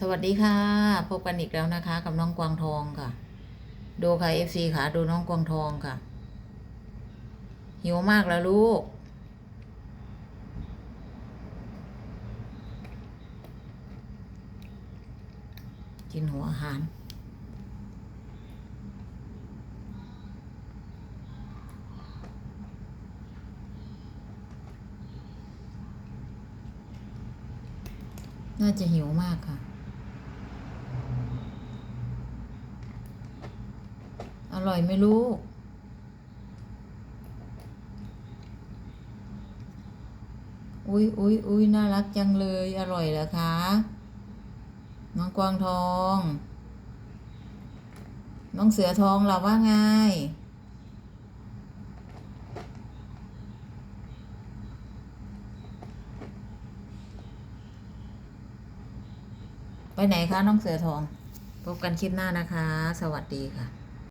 สวัสดีค่ะพบกันอีกแล้วนะคะ กับน้องกวางทองค่ะ ดูค่ะเอฟซีค่ะ ดูน้องกวางทองค่ะ หิวมากแล้วลูก กินหัวอาหาร น่าจะหิวมากค่ะ ร่อยไหมลูกอุ้ยอุ้ยอุ้ยน่ารักจังเลย อร่อยเหรอคะ น้องกวางทอง น้องเสือทองเราว่าไงไปไหนคะ น้องเสือทอง พบกันคลิปหน้านะคะ สวัสดีค่ะ